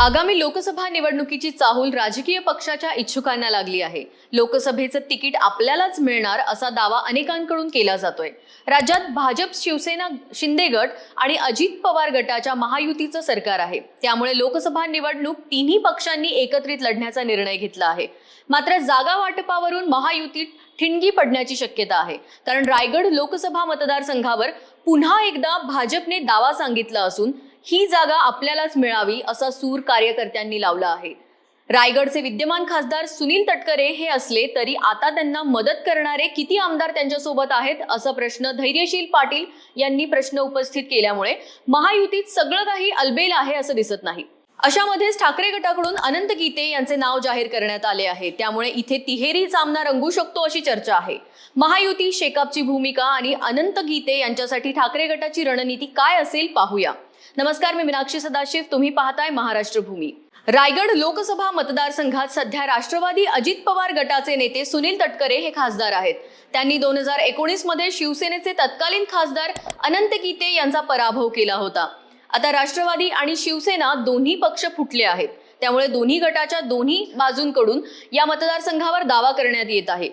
आगामी लोकसभा निवडणुकीची चाहूल राजकीय पक्षाच्या इच्छुकांना लागली आहे. लोकसभेचं तिकीट आपल्यालाच मिळणार असा दावा अनेकांकडून केला जातोय. राज्यात भाजप शिवसेना शिंदे गट आणि अजित पवार गटाच्या महायुतीचं सरकार आहे. त्यामुळे लोकसभा निवडणूक तिन्ही पक्षांनी एकत्रित लढण्याचा निर्णय घेतला आहे. मात्र जागा वाटपावरून महायुतीत ठिणगी पडण्याची शक्यता आहे. कारण रायगड लोकसभा मतदारसंघावर पुन्हा एकदा भाजपने दावा सांगितला असून ही जागा आपल्यालाच मिळावी असा सूर कार्यकर्त्यांनी लावला आहे. रायगडचे विद्यमान खासदार सुनील तटकरे हे असले तरी आता त्यांना मदत करणारे किती आमदार त्यांच्यासोबत आहेत असा प्रश्न धैर्यशील पाटील यांनी प्रश्न उपस्थित केल्यामुळे महायुतीत सगळं काही अलबेल आहे असं दिसत नाही. अशामध्येच ठाकरे गटाकडून अनंत गीते यांचे नाव जाहीर करण्यात आले आहे. त्यामुळे इथे तिहेरी सामना रंगू शकतो अशी चर्चा आहे. महायुती शेकापची भूमिका आणि अनंत गीते यांच्यासाठी ठाकरे गटाची रणनीती काय असेल पाहूया. नमस्कार मी मीनाक्षी सदाशिव. तुम्ही पाहताय महाराष्ट्र भूमी रायगड लोकसभा मतदारसंघात सध्या राष्ट्रवादी अजित पवार गटाचे नेते सुनील तटकरे हे खासदार आहेत. त्यांनी दोन हजार एकोणीसमध्ये शिवसेनेचे तत्कालीन खासदार अनंत गीते यांचा पराभव केला होता. आता राष्ट्रवादी आणि शिवसेना दोन्ही पक्ष फुटले आहेत. त्यामुळे दोन्ही गटाच्या दोन्ही बाजूंकडून या मतदारसंघावर दावा करण्यात येत आहे.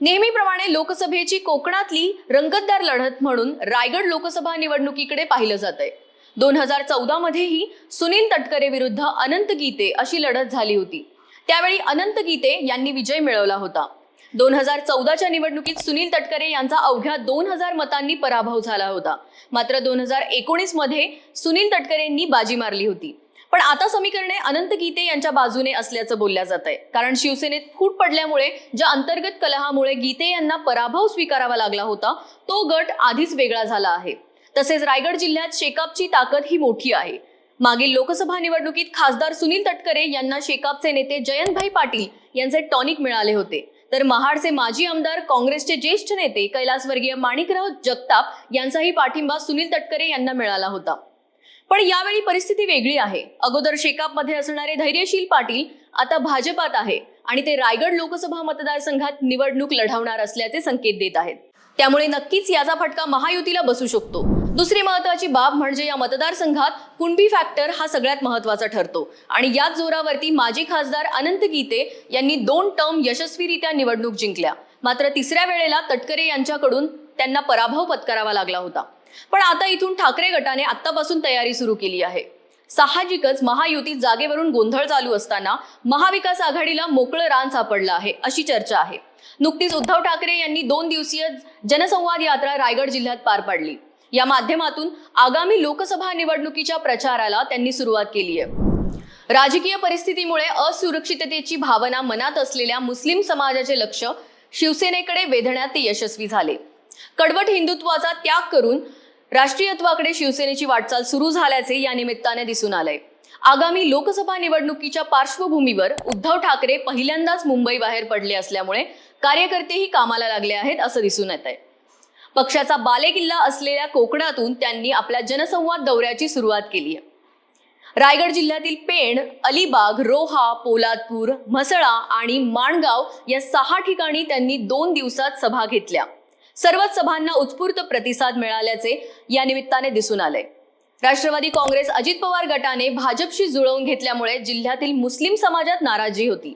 नेहमीप्रमाणे लोकसभेची कोकणातली रंगतदार लढत म्हणून रायगड लोकसभा निवडणुकीकडे पाहिलं जात आहे दोन हजार चौदा मध्येही सुनील तटकरे विरुद्ध अनंत गीते अशी लढत झाली होती. त्यावेळी अनंत गीते यांनी विजय मिळवला होता. दोन हजार चौदाच्या निवडणुकीत सुनील तटकरे यांचा अवघ्या दोन हजार मतांनी पराभव झाला होता. मात्र दोन हजार एकोणीसमध्ये सुनील तटकरेंनी बाजी मारली होती. पण आता समीकरणे अनंत गीते यांच्या बाजूने असल्याचं बोलल्या जात आहे. कारण शिवसेनेत फूट पडल्यामुळे ज्या अंतर्गत कलहामुळे गीते यांना पराभव स्वीकारावा लागला होता तो गट आधीच वेगळा झाला आहे. तसेच रायगड जिल्ह्यात शेकापची ताकद ही मोठी आहे. मागील लोकसभा निवडणुकीत खासदार सुनील तटकरे यांना शेकापचे नेते जयंतभाई पाटील यांचे टॉनिक मिळाले होते. तर महाडचे माजी आमदार काँग्रेसचे ज्येष्ठ नेते कैलासवर्गीय माणिकराव जगताप यांचाही पाठिंबा सुनील तटकरे यांना मिळाला होता. पण यावेळी परिस्थिती वेगळी आहे. अगोदर शेकापमध्ये असणारे धैर्यशील पाटील आता भाजपात आहे आणि ते रायगड लोकसभा मतदारसंघात निवडणूक लढवणार असल्याचे संकेत देत आहेत. त्यामुळे नक्कीच याचा फटका महायुतीला बसू शकतो. दुसरी महत्वाची बाब म्हणजे या मतदारसंघात कुणबी फॅक्टर हा सगळ्यात महत्त्वाचा ठरतो. आणि याच जोरावरती माजी खासदार अनंत गीते यांनी दोन टर्म यशस्वीरित्या निवडणूक जिंकल्या. मात्र तिसऱ्या वेळेला तटकरे यांच्याकडून त्यांना पराभव पत्करावा लागला होता. पण आता इथून ठाकरे गटाने आत्तापासून तयारी सुरू केली आहे. साहजिकच महायुतीत जागेवरून गोंधळ चालू असताना महाविकास आघाडीला मोकळं रान सापडलं आहे अशी चर्चा आहे. नुकतीच उद्धव ठाकरे यांनी दोन दिवसीय जनसंवाद यात्रा रायगड जिल्ह्यात पार पाडली. या माध्यमातून आगामी लोकसभा निवडणुकीच्या प्रचाराला त्यांनी सुरुवात केली आहे. राजकीय परिस्थितीमुळे असुरक्षिततेची भावना मनात असलेल्या मुस्लिम समाजाचे लक्ष शिवसेनेकडे वेधण्यात ते यशस्वी झाले. कडवट हिंदुत्वाचा त्याग करून राष्ट्रीयत्वाकडे शिवसेनेची वाटचाल सुरू झाल्याचे या निमित्ताने दिसून आलंय. आगामी लोकसभा निवडणुकीच्या पार्श्वभूमीवर उद्धव ठाकरे पहिल्यांदाच मुंबई बाहेर पडले असल्यामुळे कार्यकर्तेही कामाला लागले आहेत असं दिसून येत आहे. पक्षाचा बालेकिल्ला असलेल्या कोकणातून त्यांनी आपल्या जनसंवाद दौऱ्याची सुरुवात केली आहे. रायगड जिल्ह्यातील पेण अलिबाग रोहा पोलादपूर म्हसळा आणि माणगाव या सहा ठिकाणी त्यांनी दोन दिवसात सभा घेतल्या. सर्वच सभांना उत्स्फूर्त प्रतिसाद मिळाल्याचे या निमित्ताने दिसून आले. राष्ट्रवादी काँग्रेस अजित पवार गटाने भाजपशी जुळवून घेतल्यामुळे जिल्ह्यातील मुस्लिम समाजात नाराजी होती.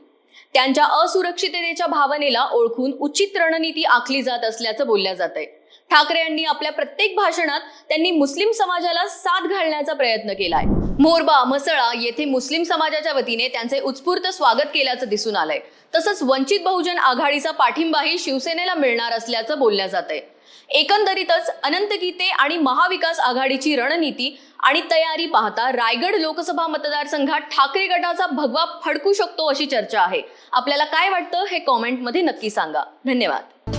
त्यांच्या असुरक्षिततेच्या भावनेला ओळखून उचित रणनीती आखली जात असल्याचं बोलल्या जात आहे ठाकरे यांनी आपल्या प्रत्येक भाषणात त्यांनी मुस्लिम समाजाला साथ घालण्याचा प्रयत्न केलाय. मोरबा म्हसळा येथे मुस्लिम समाजाच्या वतीने त्यांचे उत्स्फूर्त स्वागत केल्याचं दिसून आलंय. तसंच वंचित बहुजन आघाडीचा पाठिंबाही शिवसेनेला मिळणार असल्याचं बोलल्या जात आहे एकंदरीतच अनंत गीते आणि महाविकास आघाडीची रणनीती आणि तयारी पाहता रायगड लोकसभा मतदारसंघात ठाकरे गटाचा भगवा फडकू शकतो अशी चर्चा आहे. आपल्याला काय वाटतं हे कॉमेंटमध्ये नक्की सांगा. धन्यवाद.